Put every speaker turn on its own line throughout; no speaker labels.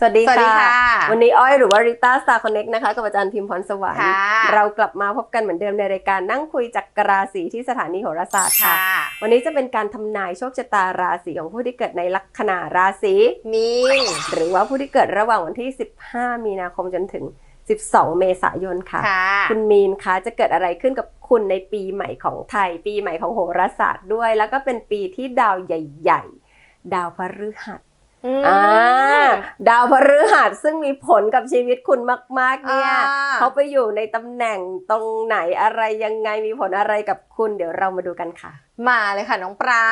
สวัสดี
สวัสดี
ค่ะ
ค่ะ
วันนี้อ้อยหรือว่าริต้าสตาร์คอนเน็กนะคะกับอาจารย์พิมพ์พรสวรรค์
ค่ะ
เรากลับมาพบกันเหมือนเดิมในรายการนั่งคุยจากกราศีที่สถานีโหราศาสตร์ค่ะ
ค่ะ
วันนี้จะเป็นการทำนายโชคชะตาราศีของผู้ที่เกิดในลัคนาราศี
มีน
หรือว่าผู้ที่เกิดระหว่างวันที่ 15 มีนาคมจนถึง 12 เมษายนค่ะ
ค่ะ
คุณมีนคะจะเกิดอะไรขึ้นกับคุณในปีใหม่ของไทย ปีใหม่ของโหราศาสตร์ด้วย แล้วก็เป็นปีที่ดาวใหญ่ ๆ ดาวพฤหัส
อืม
อ่าดาวพฤหัสซึ่งมีผลกับชีวิตคุณมาก ๆ เนี่ย
อ่า
เขาไปอยู่ในตำแหน่งตรงไหนอะไรยังไงมีผลอะไรกับคุณ เดี๋ยวเรามาดูกันค่ะ
มาเลยค่ะ น้องปลา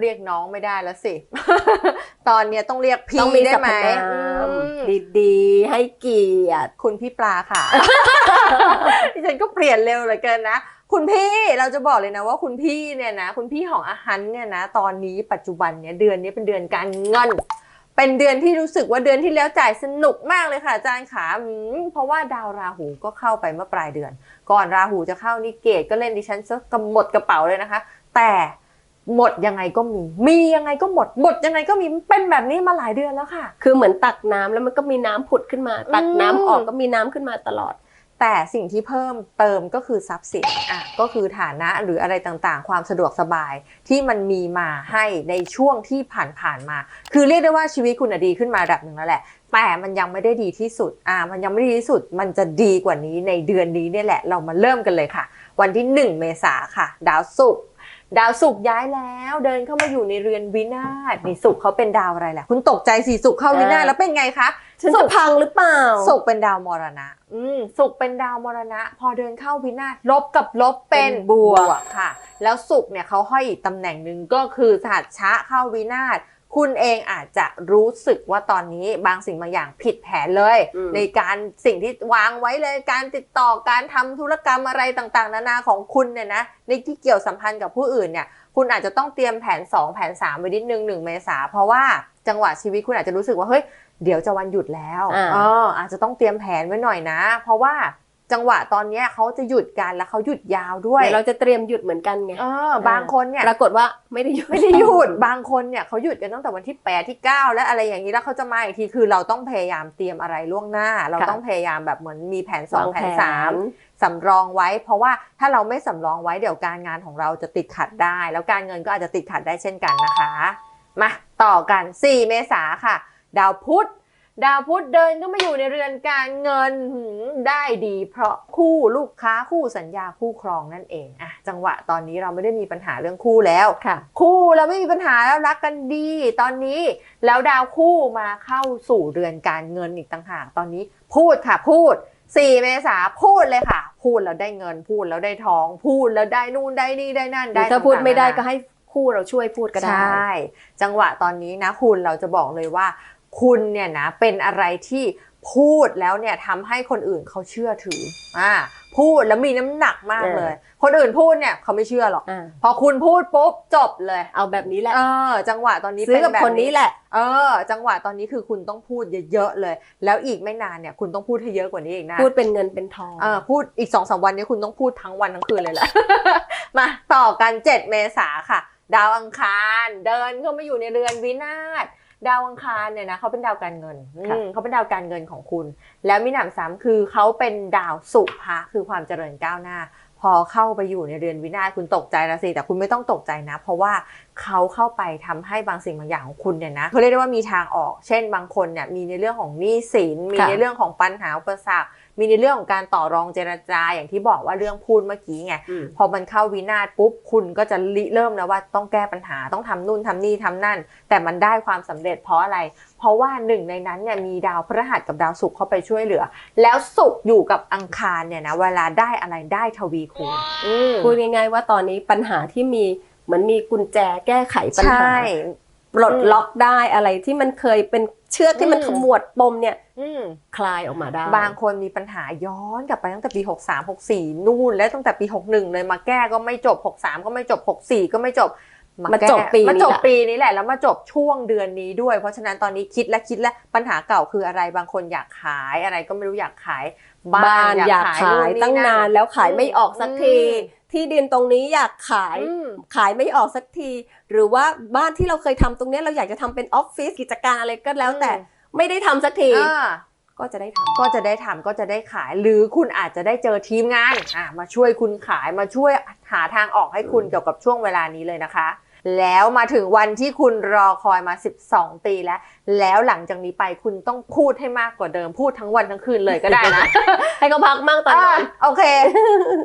เรียกน้องไม่ได้แล้วสิ ตอนเนี้ยต้องเรียกพี่
ต้องมี
ได้
สรร
ไห
พ
ม
นาม
อืม
ดีๆ ให้เกียรติ
คุณพี่ปลาค่ะดิฉันก็เปลี่ยนเร็วเหลือเกินนะ คุณพี่เราจะบอกเลยนะว่าคุณพี่เนี่ยนะ คุณพี่ของอาหันเนี่ยนะ ตอนนี้ปัจจุบันเนี่ยเดือนนี้เป็นเดือนการเงิน เป็นเดือนที่รู้สึกว่าเดือนที่แล้วจ่ายสนุกมากเลยค่ะอาจารย์ขามเพราะว่าดาวราหูก็เข้าไปเมื่อปลายเดือน ก่อนราหูจะเข้านี่เกตก็เล่นดิฉันซะกำหมดกระเป๋าเลยนะคะ แต่หมดยังไงก็มี มียังไงก็หมด หมดยังไงก็มี เป็นแบบนี้มาหลายเดือนแล้วค่ะ
คือเหมือนตักน้ำแล้วมันก็มีน้ำผุดขึ้นมา ตักน้ำ
อืม
ออกก็มีน้ำขึ้นมาตลอด
แต่สิ่งที่เพิ่มเติมก็คือทรัพย์สินอะก็คือฐานะหรืออะไรต่างๆ ความสะดวกสบายที่มันมีมาให้ในช่วงที่ผ่านๆมา คือเรียกได้ว่าชีวิตคุณดีขึ้นมาระดับหนึ่งแล้วแหละ แต่มันยังไม่ได้ดีที่สุดอ่ามันยังไม่ดีที่สุด มันจะดีกว่านี้ในเดือนนี้เนี่ยแหละ เรามาเริ่มกันเลยค่ะ วันที่ 1 เมษาค่ะ ดาวศุกร์ ดาวศุกร์ย้ายแล้วเดินเข้ามาอยู่ในเรือนวินาศนี่ศุกร์เขาเป็นดาวอะไรแหละคุณตกใจสิศุกร์เข้าวินาศ
อ่า
แล้วเป็นไงคะ
ฉันจะพังหรือเปล่า
ศุกร์เป็นดาวมรณะ อืมศุกร์เป็นดาวมรณะ พอเดินเข้าวินาศลบกับลบเป็น
เป็นบวก
ค่ะ แล้วศุกร์เนี่ยเขาห้อยอีกตำแหน่งหนึ่งก็คือสหัสชะเข้าวินาศ คุณเองอาจจะรู้สึกว่าตอนนี้บางสิ่งบางอย่างผิดแผนเลย
อืม
ในการสิ่งที่วางไว้เลยการติดต่อการทำธุรกรรมอะไรต่างๆ นานาของคุณเนี่ยนะในที่เกี่ยวสัมพันธ์กับผู้อื่นเนี่ยคุณอาจจะต้องเตรียมแผน 2 แผน 3 ไว้นิดนึง1เมษาเพราะว่าจังหวะชีวิตคุณอาจจะรู้สึกว่าเฮ้ยเดี๋ยวจะวันหยุดแล้ว
อ่า
เอออาจจะต้องเตรียมแผนไว้หน่อยนะ เพราะว่า จังหวะตอนเนี้ยเขาจะหยุดกันแล้วเขาหยุดยาวด้วย
เดี๋ยวเราจะเตรียมหยุดเหมือนกันไง
เออบางคนเนี่ย
ปรากฏว่าไม่ได้หยุด
ไม่ได้หยุดบางคนเนี่ยเขาหยุดกันตั้งแต่วันที่8ที่9และอะไรอย่างนี้แล้วเขาจะมาอีกทีคือเราต้องพยายามเตรียมอะไรล่วงหน้า เรา
ค่ะ
ต้องพยายามแบบเหมือนมีแผน
วาง
2แผ
แผ
น
น
3สำรองไว้ เพราะว่าถ้าเราไม่สำรองไว้เดี๋ยวการงานของเราจะติดขัดได้ แล้วการเงินก็อาจจะติดขัดได้เช่นกันนะคะ มาต่อกัน 4 เมษาค่ะ ดาวพุธ ดาวพุธเดินก็มาอยู่ในเรือนการเงินหืมได้ดี เพราะคู่ลูกค้าคู่สัญญาคู่ครองนั่นเองอะจังหวะตอนนี้เราไม่ได้มีปัญหาเรื่องคู่แล้ว
ค่ะ
คู่เราไม่มีปัญหาแล้วรักกันดีตอนนี้ แล้วดาวคู่มาเข้าสู่เรือนการเงินอีกต่างหากตอนนี้ พูดค่ะพูด4เมษาพูดเลยค่ะ พูดแล้วได้เงินพูดแล้วได้ทอง พูดแล้วได้นู่นได้นี่ได้นั่น
หรื
ได้
อถ้าพูด
ต่งๆ
ไม่ได้
นานา
ก็ให้คู่เราช่วยพูดก็ได้
ใช่ จังหวะตอนนี้นะคุณเราจะบอกเลยว่า คุณเนี่ยนะเป็นอะไรที่พูดแล้วเนี่ยทำให้คนอื่นเขาเชื่อถืออ่าพูดแล้วมีน้ำหนักมากเลย คนอื่นพูดเนี่ยเขาไม่เชื่อหรอก
อ่า
พอคุณพูดปุ๊บจบเลย
เอาแบบนี้แหละ
เออ จังหวะตอนนี้
ซื้อ
เป็น
กับ
แบบ
คนนี้แหละ
เออ จังหวะตอนนี้คือคุณต้องพูดเยอะๆเลย แล้วอีกไม่นานเนี่ยคุณต้องพูดให้เยอะกว่านี้อีกนะ
พูดเป็นเงินเป็นทอง
เออ พูดอีกสองสามวันนี้คุณต้องพูดทั้งวันทั้งคืนเลยแหละ มาต่อกัน 7 เมษาค่ะ ดาวอังคาร เดินเข้ามาอยู่ในเรือนวินาศ ดาวอังคารเนี่ยนะเขาเป็นดาวการเงินอื
ค่ะ
มเขาเป็นดาวการเงินของคุณ แล้วมิหนำซ้ำคือเขาเป็นดาวสุภะคือความเจริญก้าวหน้า พอเข้าไปอยู่ในเรือนวินาศคุณตกใจละสิแต่คุณไม่ต้องตกใจนะ เพราะว่าเขาเข้าไปทำให้บางสิ่งบางอย่างของคุณเนี่ยนะเขาเรียกได้ว่ามีทางออก เช่นบางคนเนี่ยมีในเรื่องของหนี้สินมี
ค่ะ
ในเรื่องของปัญหาอุปสรรค มีในเรื่องของการต่อรองเจรจาอย่างที่บอกว่าเรื่องพูดเมื่อกี้ไง
อืม
พอมันเข้าวินาศปุ๊บคุณก็จะริเริ่มแล้วว่าต้องแก้ปัญหาต้องทำนู่นทำนี่ทำนั่น แต่มันได้ความสำเร็จเพราะอะไร เพราะว่าหนึ่งในนั้นเนี่ยมีดาวพฤหัสกับดาวศุกร์เข้าไปช่วยเหลือ แล้วศุกร์อยู่กับอังคารเนี่ยนะเวลาได้อะไรได้ทวีคูณอืม
พูดง่ายๆว่าตอนนี้ปัญหาที่มีเหมือนมีกุญแจแก้ไขปัญ
ใช่
หา ปลดล็อกได้อะไรที่มันเคยเป็นเชือกที่มัน
อืม
ขมวดปมเนี่ย
อืม
คลายออกมาได้
บางคนมีปัญหาย้อนกลับไปตั้งแต่ปี 63 64 นู่น และตั้งแต่ปี 61 เลยมาแก้ก็ไม่จบ 63 ก็ไม่จบ 64 ก็ไม่จบ
มาจบ
แก้
ปีนี้
มาจบ
แหละ
ปีนี้แหละแล้วมาจบช่วงเดือนนี้ด้วย เพราะฉะนั้นตอนนี้คิดและคิดและปัญหาเก่าคืออะไรบางคนอยากขายอะไรก็ไม่รู้อยากขาย
บ้านอยากขาย
นู่
ตั้งนานแล้วขายไม่ออกสักที
อืม
ที่ดินตรงนี้อยากขาย
อืม
ขายไม่ออกสักที หรือว่าบ้านที่เราเคยทำตรงเนี้ยเราอยากจะทำเป็นออฟฟิศกิจการอะไรก็แล้วแต่
อืม
ไม่ได้ทำสักที
อ่า
ก็จะได้ทำ
ก็จะได้ทำก็จะได้ขาย หรือคุณอาจจะได้เจอทีมงานอะมาช่วยคุณขายมาช่วยหาทางออกให้คุณเกี่ยวกับช่วงเวลานี้เลยนะคะ แล้วมาถึงวันที่คุณรอคอยมา 12 ปีแล้ว แล้วหลังจากนี้ไปคุณต้องพูดให้มากกว่าเดิมพูดทั้งวันทั้งคืนเลยก็ได้นะ
ให้เขาพักมั่งตอนนอน
อะโอเค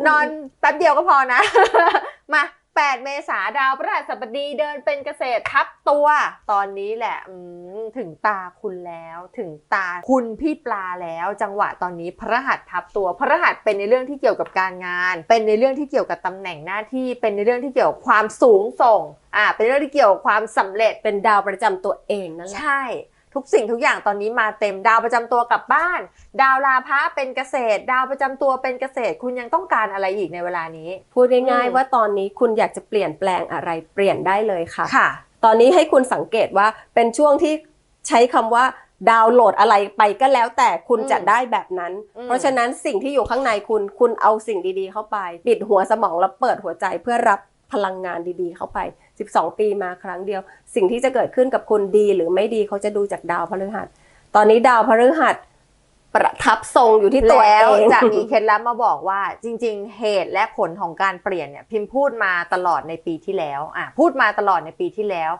นอนแป๊บเดียวก็พอนะ มา 8 เมษาดาวพฤหัสบดีเดินเป็นเกษตรทับตัว ตอนนี้แหละอืมถึงตาคุณแล้ว ถึงตาคุณพี่ปลาแล้ว จังหวะตอนนี้พระหัสทับตัวพระหัสเป็นในเรื่องที่เกี่ยวกับการงาน เป็นในเรื่องที่เกี่ยวกับตำแหน่งหน้าที่ เป็นในเรื่องที่เกี่ยวกับความสูงส่งอ่าเป็นเรื่องที่เกี่ยวกับความสำเร็จ
เป็นดาวประจำตัวเองนั่นแหละ
ใช่ ทุกสิ่งทุกอย่างตอนนี้มาเต็มดาวประจำตัวกลับบ้าน ดาวลาพะเป็นเกษตร ดาวประจำตัวเป็นเกษตร คุณยังต้องการอะไรอีกในเวลานี้
พูดง่าย
อืม
ๆว่าตอนนี้คุณอยากจะเปลี่ยนแปลงอะไรเปลี่ยนได้เลยค่ะ
ค่ะ
ตอนนี้ให้คุณสังเกตว่าเป็นช่วงที่ใช้คำว่าดาวน์โหลดอะไรไปก็แล้วแต่คุณ
อืม
จะได้แบบนั้น
อืม
เพราะฉะนั้นสิ่งที่อยู่ข้างในคุณคุณเอาสิ่งดีๆ เข้าไป ปิดหัวสมองแล้วเปิดหัวใจเพื่อรับ พลังงานดีๆ เข้าไป 12 ปีมาครั้งเดียว สิ่งที่จะเกิดขึ้นกับคุณดีหรือไม่ดีเขาจะดูจากดาวพฤหัส ตอนนี้ดาวพฤหัสประทับทรงอยู่ที่ตั
ว
เอง
จะมีเคล็ดลับมาบอกว่าจริง ๆ เหตุและผลของการเปลี่ยนเนี่ยพิมพ์พูดมาตลอดในปีที่แล้วอะพูดมาตลอดในปีที่แล้ว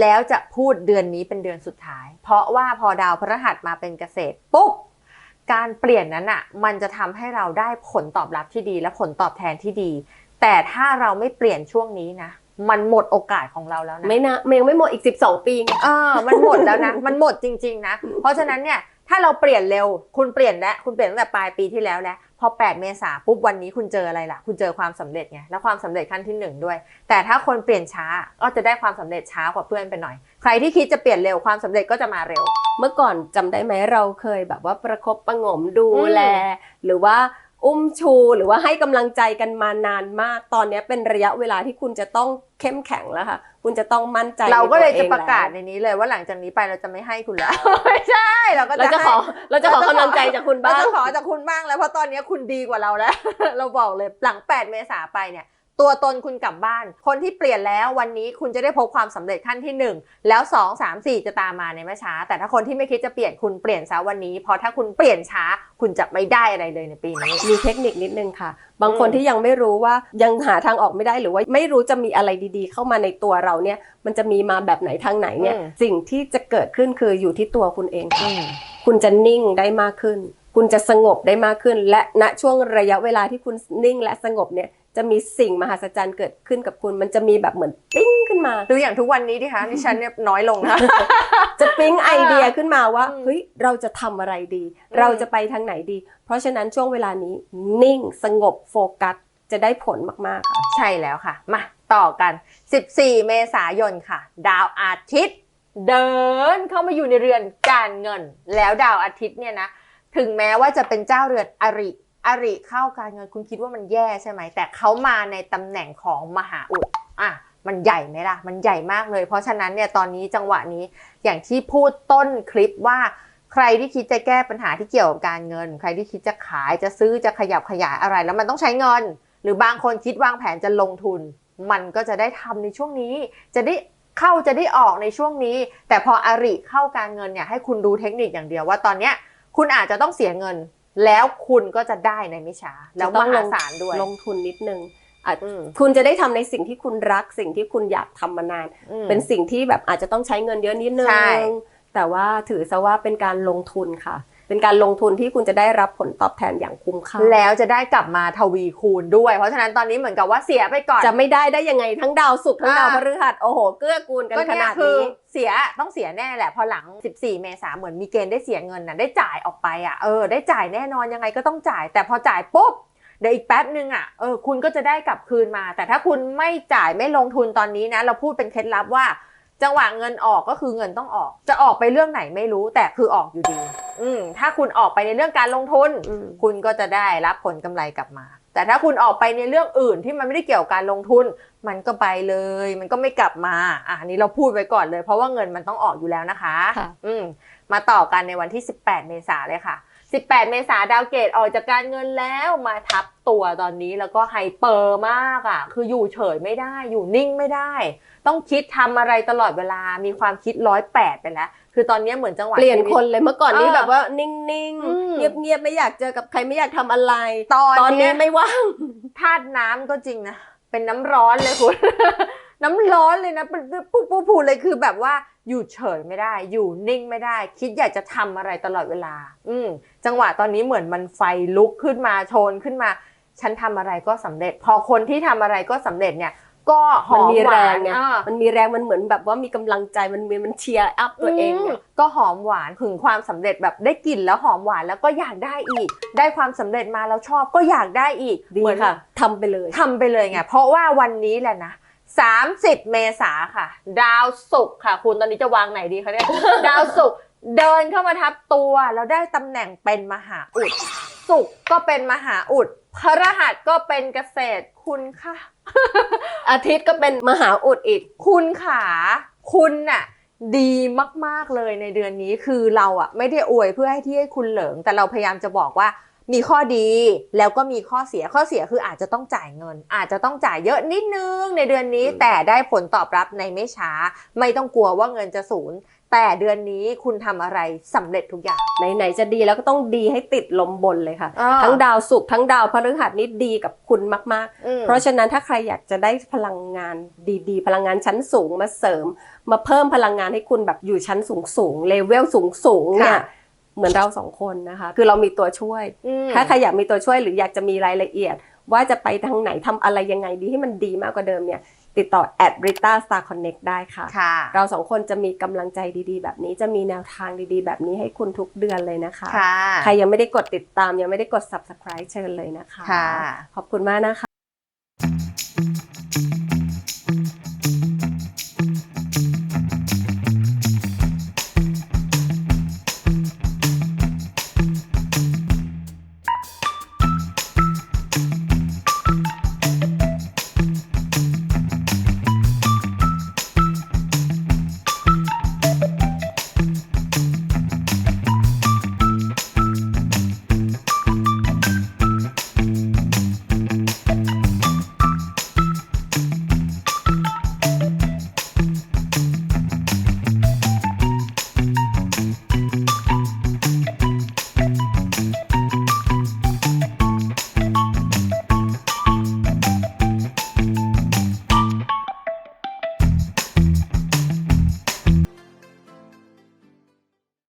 แล้วจะพูดเดือนนี้เป็นเดือนสุดท้าย เพราะว่าพอดาวพฤหัสมาเป็นเกษตรปุ๊บการเปลี่ยนนั้นอะมันจะทำให้เราได้ผลตอบรับที่ดีและผลตอบแทนที่ดี แต่ถ้าเราไม่เปลี่ยนช่วงนี้นะมันหมดโอกาสของเราแล้วนะ
ไม่นะยังไม่หมดอีก 12 ปีไง
เออมันหมดแล้วนะ มันหมดจริง ๆ นะ เพราะฉะนั้นเนี่ยถ้าเราเปลี่ยนเร็ว คุณเปลี่ยนแล้วคุณเปลี่ยนตั้งแต่ปลายปีที่แล้วแล้วพอ 8 เมษาปุ๊บวันนี้คุณเจออะไรล่ะ คุณเจอความสำเร็จไงแล้วความสำเร็จขั้นที่หนึ่งด้วย แต่ถ้าคนเปลี่ยนช้าก็จะได้ความสำเร็จช้ากว่าเพื่อนไปหน่อย ใครที่คิดจะเปลี่ยนเร็วความสำเร็จก็จะมาเร็ว
เมื่อก่อนจำได้ไหมเราเคยแบบว่าประคบประหงมดูแล หรือว่า อุ้มชูหรือว่าให้กำลังใจกันมานานมาก ตอนนี้เป็นระยะเวลาที่คุณจะต้องเข้มแข็งแล้วค่ะ คุณจะต้องมั่นใจ
เราก็เลย
ใน
จะ
ตัวอง
ประกาศ
แล้ว
ในนี้เลยว่าหลังจากนี้ไปเราจะไม่ให้คุณแล้วไม่ใช่เราก็
เราจะขอ
ให้
เราจะขอกำลังใจจากคุณ
เรา
บ้าง
จะขอจากคุณบ้างแล้วเพราะตอนนี้คุณดีกว่าเราแล้ว เราบอกเลยหลัง 8 เมษาไปเนี่ย ตัวตนคุณกลับบ้าน คนที่เปลี่ยนแล้ววันนี้คุณจะได้พบความสำเร็จขั้นที่ 1 แล้ว 2 3 4 จะตามมาในไม่ช้า แต่ถ้าคนที่ไม่คิดจะเปลี่ยนคุณเปลี่ยนซะวันนี้ เพราะถ้าคุณเปลี่ยนช้าคุณจะไม่ได้อะไรเลยในปีนี้
มีเทคนิคนิดนึงค่ะ บางคน
อืม
ที่ยังไม่รู้ว่ายังหาทางออกไม่ได้หรือว่าไม่รู้จะมีอะไรดีๆ เข้ามาในตัวเราเนี่ยมันจะมีมาแบบไหนทางไหนเนี่ยสิ่งที่จะเกิดขึ้นคืออยู่ที่ตัวคุณเองค่ะคุณจะนิ่งได้มากขึ้นคุณจะสงบได้มากขึ้น และณช่วงระยะเวลาที่คุณนิ่งและสงบเนี่ย จะมีสิ่งมหัศจรรย์เกิดขึ้นกับคุณ มันจะมีแบบเหมือนปิ้งขึ้นมา
ดูอย่างทุกวันนี้ดิคะดิฉันเนี่ยน้อยลงนะ
จะปิ๊งไอเดียขึ้นมาว่า
อืม
เฮ้ย เราจะทำอะไรดี
อืม
เราจะไปทางไหนดี เพราะฉะนั้นช่วงเวลานี้นิ่งสงบโฟกัสจะได้ผลมากๆค่ะ
ใช่แล้วค่ะ มาต่อกัน 14 เมษายนค่ะ ดาวอาทิตย์ เดินเข้ามาอยู่ในเรือนการเงิน แล้วดาวอาทิตย์เนี่ยนะ ถึงแม้ว่าจะเป็นเจ้าเรือนอริ อริเข้าการเงินคุณคิดว่ามันแย่ใช่ไหม แต่เขามาในตำแหน่งของมหาอุดอะมันใหญ่ไหมล่ะ มันใหญ่มากเลย เพราะฉะนั้นเนี่ยตอนนี้จังหวะนี้อย่างที่พูดต้นคลิปว่าใครที่คิดจะแก้ปัญหาที่เกี่ยวกับการเงิน ใครที่คิดจะขายจะซื้อจะขยับขยายอะไร แล้วมันต้องใช้เงิน หรือบางคนคิดวางแผนจะลงทุน มันก็จะได้ทำในช่วงนี้ จะได้เข้าจะได้ออกในช่วงนี้ แต่พออาริเข้าการเงินเนี่ยให้คุณดูเทคนิคอย่างเดียวว่าตอนเนี้ยคุณอาจจะต้องเสียเงิน แล้วคุณก็จะได้ในไม่ช้าแล้วมหาศาลด้วย
ลงทุนนิดนึงอาจ
อืม
คุณจะได้ทำในสิ่งที่คุณรักสิ่งที่คุณอยากทำมานาน
อืม
เป็นสิ่งที่แบบอาจจะต้องใช้เงินเยอะนิดนึง
ใช่
แต่ว่าถือซะว่าเป็นการลงทุนค่ะ เป็นการลงทุนที่คุณจะได้รับผลตอบแทนอย่างคุ้มค่า
แล้วจะได้กลับมาทวีคูณด้วย เพราะฉะนั้นตอนนี้เหมือนกับว่าเสียไปก่อน
จะไม่ได้ได้ยังไงทั้งดาวศุกร์ทั้งดาว
อ่า
พฤหัสโอ้โหเกื้อกูลกัน
ก็
ข
เนี่ย
นาด
คือ
นี้
เสียต้องเสียแน่แหละพอหลัง 14 เมษาเหมือนมีเกณฑ์ได้เสียเงินน่ะได้จ่ายออกไปอะเออได้จ่ายแน่นอนยังไงก็ต้องจ่าย แต่พอจ่ายปุ๊บเดี๋ยวอีกแป๊บนึงอะ เออ คุณก็จะได้กลับคืนมา แต่ถ้าคุณไม่จ่ายไม่ลงทุนตอนนี้นะ เราพูดเป็นเคล็ดลับว่า จังหวะเงินออกก็คือเงินต้องออก จะออกไปเรื่องไหนไม่รู้แต่คือออกอยู่ดี อืมถ้าคุณออกไปในเรื่องการลงทุน
อืม
คุณก็จะได้รับผลกำไรกลับมา แต่ถ้าคุณออกไปในเรื่องอื่นที่มันไม่ได้เกี่ยวกับการลงทุน มันก็ไปเลย มันก็ไม่กลับมา อะอันนี้เราพูดไว้ก่อนเลย เพราะว่าเงินมันต้องออกอยู่แล้วนะคะ
ค่ะ
อืมมาต่อกันในวันที่ 18 เมษาเลยค่ะ 18 เมษาดาวเกตออกจากการเงินแล้วมาทับตัวตอนนี้แล้วก็ไฮเปอร์มากอะ คืออยู่เฉยไม่ได้ อยู่นิ่งไม่ได้ ต้องคิดทำอะไรตลอดเวลามีความคิดร้อยแปดไปแล้ว คือตอนนี้เหมือนจังหวะ
เปลี่ยน
ชีวิต
คนเลยเมื่อก่อนนี้
เออ
แบบว่านิ่ง
อืม
ๆเงียบๆไม่อยากเจอกับใครไม่อยากทำอะไร
ตอน
ตอน
เนี้
นี้
ย
ไม่ว่าง
ธาตุน้ำก็จริงนะเป็นน้ำร้อนเลยคุณ น้ำร้อนเลยนะปุ๊บปุ๊บปุ๊บปุ๊บเลยคือแบบว่าอยู่เฉยไม่ได้ อยู่นิ่งไม่ได้ คิดอยากจะทำอะไรตลอดเวลา อืมจังหวะตอนนี้เหมือนมันไฟลุกขึ้นมาโชนขึ้นมา ฉันทำอะไรก็สำเร็จ พอคนที่ทำอะไรก็สำเร็จเนี่ยก็ห
มัน
อม
มี
ห
แร
วางน
ไง
อ่า
มันมีแรงมันเหมือนแบบว่ามีกำลังใจมันมีมันเชียร์อัพตัวเอง
ม
อะ
ก็หอมหวานถึงความสำเร็จแบบได้กลิ่นแล้วหอมหวานแล้วก็อยากได้อีก ได้ความสำเร็จมาแล้วชอบก็อยากได้อีก
ดี
เหมือน
ค่ะทำไปเลย
ทำไปเลยไงเพราะว่าวันนี้แหละนะ 30 เมษาค่ะ ดาวศุกร์ค่ะ คุณตอนนี้จะวางไหนดีคะเนี่ย ดาวศุกร์เดินเข้ามาทับตัวแล้วได้ตำแหน่งเป็นมหาอุดศุกร์ก็เป็นมหาอุดพฤหัสก็เป็นเกษตรคุณค่ะ
อาทิตย์ก็เป็นมหาอุดอีก
คุณขาคุณน่ะดีมาก ๆ เลยในเดือนนี้คือเราอะไม่ได้อวยเพื่อให้ที่ให้คุณเหลิง แต่เราพยายามจะบอกว่า มีข้อดีแล้วก็มีข้อเสียข้อเสียคืออาจจะต้องจ่ายเงิน อาจจะต้องจ่ายเยอะนิดนึงในเดือนนี้
อืม
แต่ได้ผลตอบรับในไม่ช้า ไม่ต้องกลัวว่าเงินจะสูญแต่เดือนนี้คุณทำอะไรสำเร็จทุกอย่าง
ไหนๆจะดีแล้วก็ต้องดีให้ติดลมบนเลยค่ะ
อ่า
ทั้งดาวศุกร์ทั้งดาวพฤหัสนี่ดีกับคุณมาก
อืม
ๆเพราะฉะนั้นถ้าใครอยากจะได้พลังงานดีๆ พลังงานชั้นสูงมาเสริม มาเพิ่มพลังงานให้คุณแบบอยู่ชั้นสูงๆเลเวลสูงๆเนี่ย
ค่ะ
เหมือนเราสองคนนะคะ คือเรามีตัวช่วย
อืม
ถ้าใครอยากมีตัวช่วยหรืออยากจะมีรายละเอียด ว่าจะไปทางไหนทำอะไรยังไงดีให้มันดีมากกว่าเดิมเนี่ย ติดต่อ at Rita Star Connect ได้ค่ะ
ค่ะ
เราสองคนจะมีกำลังใจดีๆ แบบนี้จะมีแนวทางดีๆ แบบนี้ให้คุณทุกเดือนเลยนะคะ
ค่ะ
ใครยังไม่ได้กดติดตามยังไม่ได้กด subscribe เชิญเลยนะคะ
ค่ะ
ขอบคุณมากนะคะ